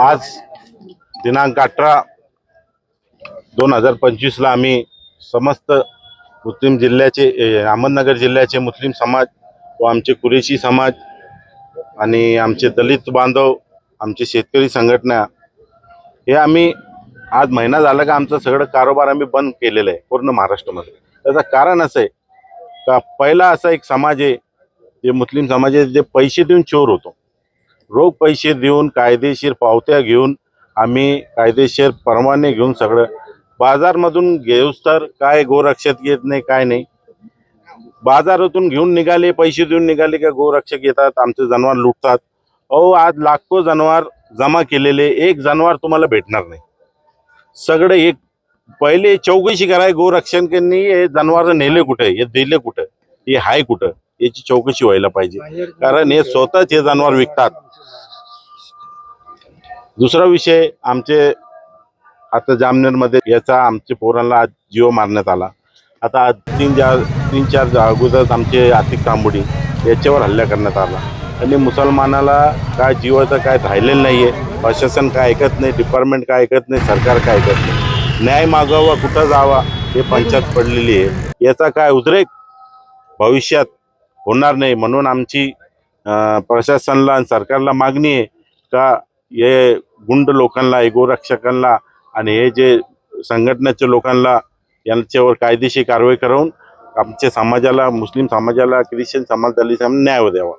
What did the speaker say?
आज दिनांक अठरा दोन हजार पंचवीसला आम्ही समस्त मुस्लिम जिल्ह्याचे ए, अहमदनगर जिल्ह्याचे मुस्लिम समाज व आमचे कुरेशी समाज आणि आमचे दलित बांधव आमचे शेतकरी संघटना हे आम्ही आज महिना झाला का आमचं सगळं कारोबार आम्ही बंद केलेलं आहे पूर्ण महाराष्ट्रामध्ये. त्याचं कारण असं आहे का पहिला असा एक समाज आहे जे मुस्लिम समाज आहे जे पैसे देऊन चोर होतो. रोख पैसे देऊन कायदेशीर पावत्या घेऊन आम्ही कायदेशीर परवाने घेऊन सगळं. बाजारमधून घेऊस तर काय गोरक्षक येत नाही काय नाही. बाजारातून घेऊन निघाले पैसे देऊन निघाले का गोरक्षक येतात आमचे जनावर लुटतात. अहो आज लाखो जनावर जमा केलेले एक जनावर तुम्हाला भेटणार नाही. सगळे एक पहिले चौकशी कराय गोरक्षकांनी हे जनावर नेले कुठे हे दिले कुठं हे हाय कुठं. याची चौकशी व्हायला पाहिजे. कारण हे स्वतःच हे जनावर विकतात. दुसरा विषय आमचे आता जामनेरमध्ये याचा आमच्या पोरांना आज जीव मारण्यात आला. आता आज तीन चार तीन चार अगोदर आमचे आतिक तांबुडी याच्यावर हल्ला करण्यात आला. आणि मुसलमानाला काय जीवाचं काय राहिलेलं नाही आहे प्रशासन काय ऐकत नाही डिपार्टमेंट काय ऐकत नाही सरकार काय ऐकत नाही. न्याय मागावा कुठं जावा हे पंचायत पडलेली आहे. याचा काय उद्रेक? भविष्यात होणार नाही म्हणून आमची प्रशासनाला आणि सरकारला मागणी आहे का हे गुंड लोकांना हे गोरक्षकांना आणि हे जे संघटनेच्या लोकांना यांच्यावर कायदेशीर कारवाई करून आमच्या समाजाला मुस्लिम समाजाला ख्रिश्चन समाज दलित न्याय द्यावा.